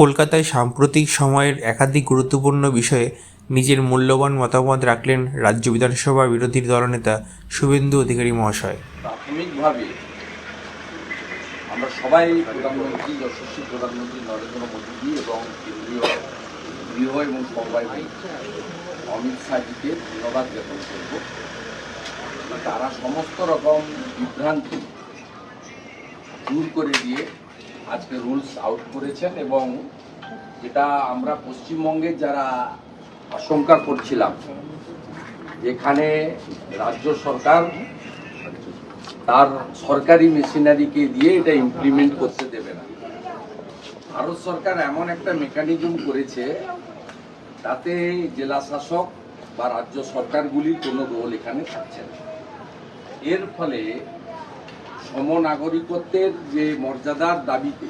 কলকাতায় সাম্প্রতিক সময়ের একাধিক গুরুত্বপূর্ণ বিষয়ে নিজের মূল্যবান মতামত রাখলেন রাজ্য বিধানসভা বিরোধী দলনেতা শুভেন্দু অধিকারী মহাশয়। প্রাথমিকভাবে আমরা সবাই প্রধানমন্ত্রী, যশস্বী প্রধানমন্ত্রী নরেন্দ্র মোদীজি এবং কেন্দ্রীয় গৃহ এবং সর্বাধিক অমিত শাহজিকে ধন্যবাদ জ্ঞাপন করব। তারা সমস্ত রকম বিভ্রান্তি দূর করে দিয়ে আজকে রুলস আউট করেছেন এবং যেটা আমরা পশ্চিমবঙ্গের যারা আশঙ্কা করছিলাম, যেখানে রাজ্য সরকার তার সরকারি মেশিনারিকে দিয়ে এটা ইমপ্লিমেন্ট করতে দেবে না। ভারত সরকার এমন একটা মেকানিজম করেছে, তাতে জেলা শাসক বা রাজ্য সরকারগুলির কোনো রোল এখানে থাকছে না। এর ফলে সমনাগরিকত্বের যে মর্যাদার দাবিতে,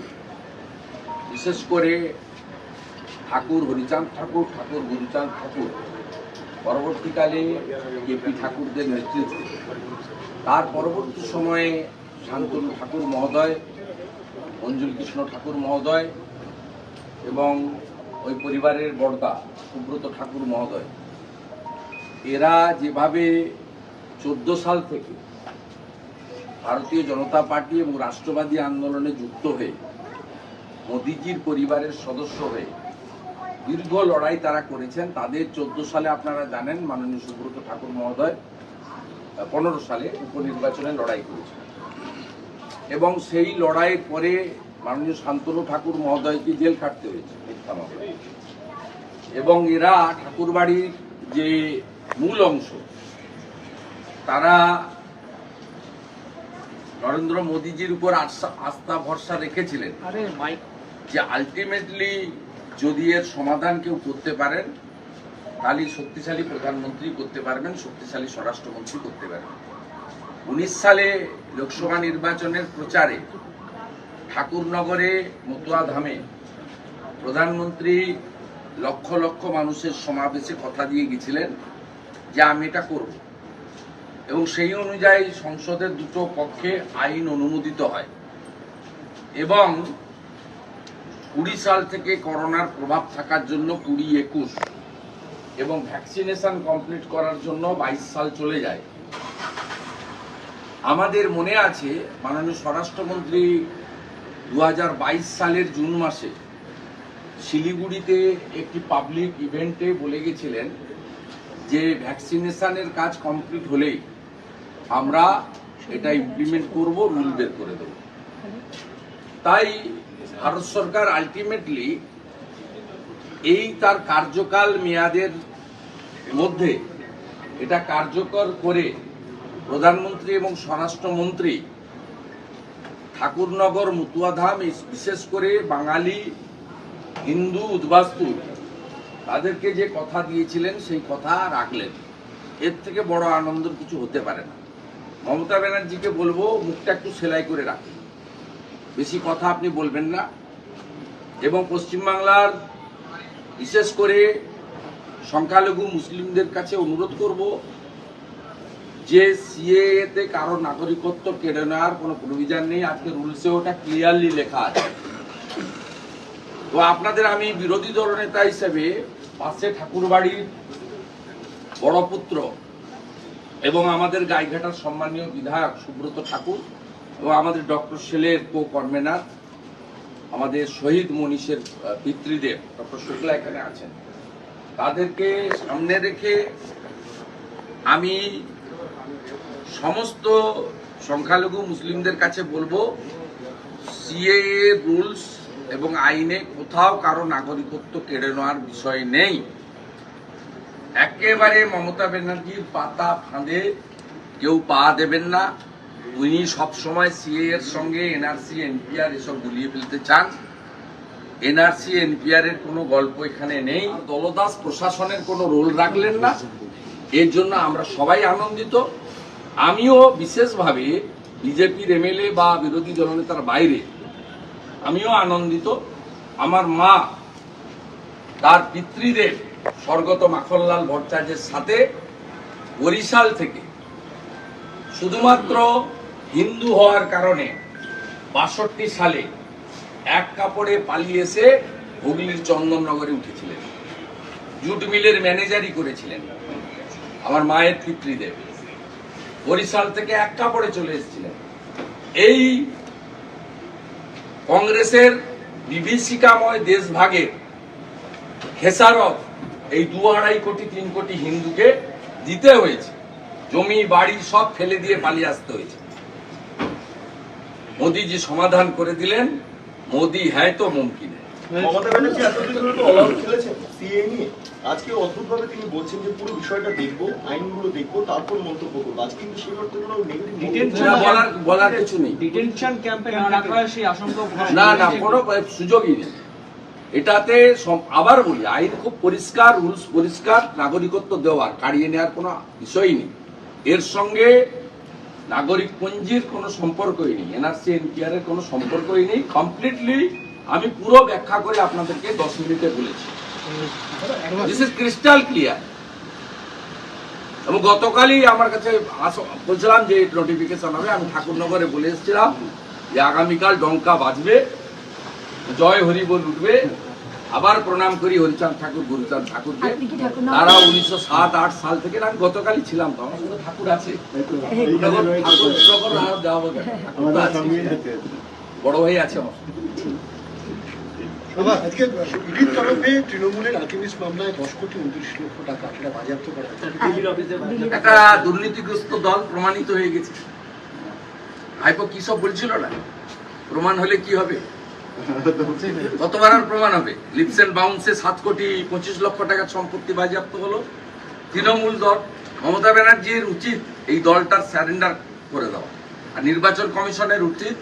বিশেষ করে ঠাকুর হরিচাঁদ ঠাকুর ঠাকুর গুরুচাঁদ ঠাকুর, পরবর্তীকালে কেপি ঠাকুরদের নেতৃত্বে, তার পরবর্তী সময়ে শান্তনু ঠাকুর মহোদয় অঞ্জুল কৃষ্ণ ঠাকুর মহোদয় এবং ওই পরিবারের বড়দা সুব্রত ঠাকুর মহোদয়, এরা যেভাবে চোদ্দ সাল থেকে ভারতীয় জনতা পার্টি এবং রাষ্ট্রবাদী আন্দোলনে যুক্ত হয়ে, মোদিজির পরিবারের সদস্য হয়ে দীর্ঘ লড়াই তারা করেছেন তাদের চোদ্দ সালে আপনারা জানেন, মাননীয় সুব্রত ঠাকুর মহোদয় পনেরো সালে উপনির্বাচনে লড়াই করেছেন এবং সেই লড়াইয়ের পরে মাননীয় শান্তনু ঠাকুর মহোদয়কে জেল খাটতে হয়েছে, মিথ্যা মামলায়। এবং এরা ঠাকুরবাড়ির যে মূল অংশ, তারা নরেন্দ্র মোদীজির উপর আস্থা- ভরসা রেখেছিলেন। যে আলটিমেটলি যদি এর সমাধান কেউ করতে পারেন তাহলে শক্তিশালী প্রধানমন্ত্রী করতে পারবেন শক্তিশালী স্বরাষ্ট্রমন্ত্রী করতে পারবেন। উনিশ সালে লোকসভা নির্বাচনের প্রচারে ঠাকুরনগরে মতুয়া ধামে প্রধানমন্ত্রী লক্ষ লক্ষ মানুষের সমাবেশে কথা দিয়ে গেছিলেন যে আমি এটা করব। এবং সেই অনুযায়ী সংসদের দুটো পক্ষে আইন অনুমোদিত হয়। এবং কুড়ি সাল থেকে করোনার প্রভাব থাকার জন্য কুড়ি একুশ এবং ভ্যাকসিনেশন কমপ্লিট করার জন্য বাইশ সাল চলে যায়। আমাদের মনে আছে মাননীয় স্বরাষ্ট্রমন্ত্রী দু হাজার বাইশ সালের জুন মাসে শিলিগুড়িতে একটি পাবলিক ইভেন্টে বলে গেছিলেন যে ভ্যাকসিনেশনের কাজ কমপ্লিট হলেই আমরা এটা ইমপ্লিমেন্ট করব রুল বের করে দেব। তাই ভারত সরকার আলটিমেটলি এই তার কার্যকাল মেয়াদের মধ্যে এটা কার্যকর করে প্রধানমন্ত্রী এবং স্বরাষ্ট্রমন্ত্রী ঠাকুরনগর, মুতুয়াধাম বিশেষ করে বাঙালি, হিন্দু, উদ্বাস্তু, তাদেরকে যে কথা দিয়েছিলেন, সেই কথা রাখলেন। এর থেকে বড় আনন্দের কিছু হতে পারে না। মমতা ব্যানার্জিকে বলব মুখটা একটু সেলাই করে রাখুন। বেশি কথা আপনি বলবেন না। এবং পশ্চিমবাংলার বিশেষ করে সংখ্যালঘু মুসলিমদের কাছে অনুরোধ করব যে সিএতে কারও নাগরিকত্ব কেড়ে নেওয়ার কোনো প্রভিজন নেই। আজকে রুলসে ওটা ক্লিয়ারলি লেখা আছে। তো আপনাদের আমি বিরোধী দলনেতা হিসেবে পাশে ঠাকুরবাড়ির বড় পুত্র এবং আমাদের গাইঘাটার সম্মানীয় বিধায়ক সুব্রত ঠাকুর এবং আমাদের ডক্টর সেলের কো কনভেনার আমাদের শহীদ মনীষের পিতৃদেব, ডক্টর শুক্লা এখানে আছেন। তাদেরকে সামনে রেখে আমি সমস্ত সংখ্যালঘু মুসলিমদের কাছে বলব, সিএএ রুলস এবং আইনে কোথাও কারও নাগরিকত্ব কেড়ে নেওয়ার বিষয় নেই। একেবারে মমতা ব্যানার্জির পাতা ফাঁদে, কেউ পা দেবেন না। উনি সবসময় সিএ এর সঙ্গে এনআরসি এনপিআর এসব গুলিয়ে ফেলতে চান। এনআরসি এনপিআর এর কোনো গল্প এখানে নেই। দলদাস প্রশাসনের কোনো রোল রাখলেন না। এর জন্য আমরা সবাই আনন্দিত। আমিও বিশেষভাবে বিজেপির এমএলএ বা বিরোধী দলনেতার বাইরে, আমিও আনন্দিত। আমার মা, তার পিতৃদেব স্বর্গত মাখনলাল ভট্টাচার্যের সাথে বরিশাল থেকে শুধুমাত্র হিন্দু হওয়ার কারণে বাষট্টি সালে এক কাপড়ে পালিয়ে এসে হুগলির চন্দননগরে উঠেছিলেন। জুট মিলের ম্যানেজারই করেছিলেন আমার মায়ের পিতৃদেব। বরিশাল থেকে এক কাপড়ে চলে এসেছিলেন। এই কংগ্রেসের বিভীষিকাময় দেশভাগের খেসারত এই দু আড়াই কোটি তিন কোটি হিন্দুকে দিতে হয়েছে। জমি বাড়ি সব ফেলে দিয়ে পালিয়ে আসতে হয়েছে। মোদিজি সমাধান করে দিলেন। মোদি হ্যায় তো মুমকিন। মমতা ব্যানার্জি এতদিন ধরে তো অলআউট খেলেছেন সিএ নিয়ে। আজকে অদ্ভুতভাবে তিনি বলছেন যে পুরো বিষয়টা দেখব আইনগুলো দেখব তারপর মন্তব্য করব। আজকে কিন্তু সেই অর্থে কোনো নেগেটিভ বলার বলার কিছু নেই। ডিটেনশন ক্যাম্পে রাখা সেই আশঙ্কা না না কোনো সুযোগই নেই। এটাতে আবার বলি, আইন খুব পরিষ্কার, রুলস পরিষ্কার, নাগরিকত্ব দেওয়ার, কাড়িয়ে নেওয়ার কোনো বিষয়ই নেই। এর সঙ্গে নাগরিক পঞ্জির কোনো সম্পর্কই নেই, এনআরসি এনপিআর এর কোনো সম্পর্কই নেই। কমপ্লিটলি আমি পুরো ব্যাখ্যা করে আপনাদেরকে দশ মিনিটে বলেছি। দিস ইজ ক্রিস্টাল ক্লিয়ার এবং গতকালই আমার কাছে বলছিলাম যে নোটিফিকেশন হবে, আমি ঠাকুরনগরে বলে এসেছিলাম যে আগামীকাল ডঙ্কা বাজবে। জয় হরি বল উঠবে। আবার প্রণাম করি হরিচাঁদ ঠাকুর গুরুচাঁদ ঠাকুরকে। ঠাকুর তারা উনিশশো সাত আট সাল থেকে আমি গতকালই ছিলাম তো আমার সঙ্গে ঠাকুর আছে। বড় ভাই আছে আমার। একটা দুর্নীতিগ্রস্ত দল প্রমাণিত হয়ে গেছে। ভাইপো কি সব বলছিল না? প্রমাণ হলে কি হবে? কতবার আর প্রমাণ হবে? লিপস এন্ড বাউন্সে সাত কোটি পঁচিশ লক্ষ টাকার সম্পত্তি বাজেয়াপ্ত হলো। তৃণমূল দল, মমতা ব্যানার্জির উচিত এই দলটার স্যারেন্ডার করে দেওয়া। আর নির্বাচন কমিশনের উচিত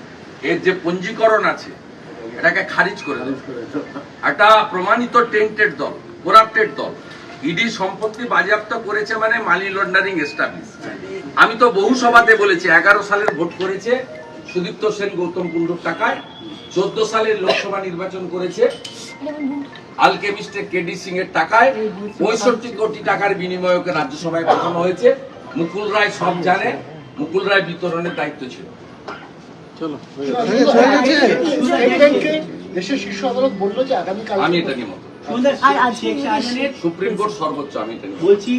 এর যে পঞ্জীকরণ আছে, এটাকে খারিজ করে দেওয়া। প্রমাণিত টেন্টেড দল করাপ্টেড দল। ইডি সম্পত্তি বাজেয়াপ্ত করেছে মানে মানি লন্ডারিং এস্টাবলিশ আমি তো বহু সভাতে বলেছি, এগারো সালের ভোট করেছে সুদীপ্ত সেন গৌতম কুণ্ডুর টাকায় চোদ্দ সালের লোকসভা নির্বাচন করেছে। আলকেমিস্টের কেডি সিং এর টাকায় পঁয়ষট্টি কোটি টাকার বিনিময়ে রাজ্যসভায় পাঠানো হয়েছে। মুকুল রায় সব জানে মুকুল রায় বিতরণের দায়িত্ব ছিল। আমি এটা নিয়ে মত। সুপ্রিম কোর্ট সর্বোচ্চ আমি এটা বলছি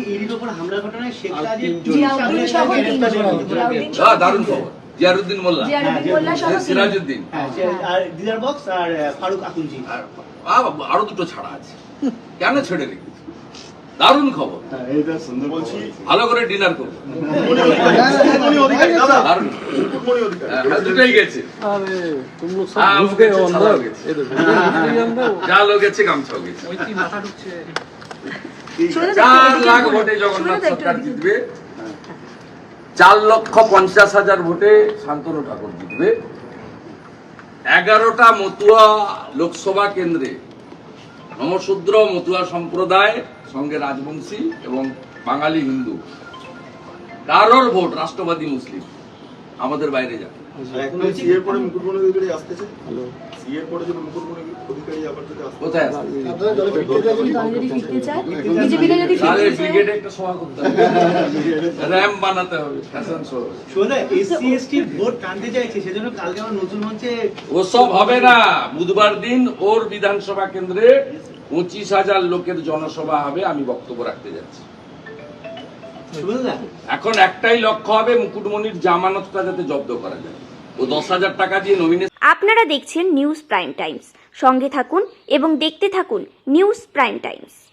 আহ, দারুণ খবর। জিয়ারুদ্দিন মোল্লা। তিনজন। সিরাজউদ্দিন। হ্যাঁ, আর দিদার বক্স আর আহ, ফারুক আকুঞ্জি আরও দুটো ছাড়া আছে। কেন ছেড়ে রেখেছি দারুণ খবর। ভালো করে ডিনার করব হ্যাঁ, দুটোই হ্যাঁ, গেছে। জালও গেছে গামছাও গেছে। চার লাখ ভোটে জগন্নাথ সরকার জিতবে। চার লক্ষ পঞ্চাশ হাজার ভোটে শান্তনু ঠাকুর জিতবে। এগারোটা মতুয়া লোকসভা কেন্দ্রে নমশূদ্র মতুয়া সম্প্রদায় সঙ্গে রাজবংশী এবং বাঙালি হিন্দু। কারোর ভোট রাষ্ট্রবাদী মুসলিম। আমাদের বাইরে যাবে এখন সিএ পরে মুকুটমণি অধিকারী আসতেছে সিএ পরে যদি মুকুটমণি অধিকারী আবার যদি আসতে কোথায় আছে আপনারা দলে ফিরতে চাইছেন দলে যদি ফিরতে চায় বিজেপিতে যদি তাহলে ব্রিগেডে একটা সভা করতে হবে। র্যাম বানাতে হবে ফ্যাশন শো। শোনা এসসি এসটি ভোট টানতে চাইছে সেজন্য কালকে আমার নতুন মঞ্চে ওসব হবে না। বুধবার দিন ওর বিধানসভা কেন্দ্রে পঁচিশ হাজার লোকের জনসভা হবে আমি বক্তব্য রাখতে যাচ্ছি। এখন একটাই লক্ষ্য হবে মুকুটমণির জামানতটা যাতে জব্দ করা যায়। আপনারা দেখছেন নিউজ প্রাইম টাইমস সঙ্গে থাকুন এবং দেখতে থাকুন নিউজ প্রাইম টাইমস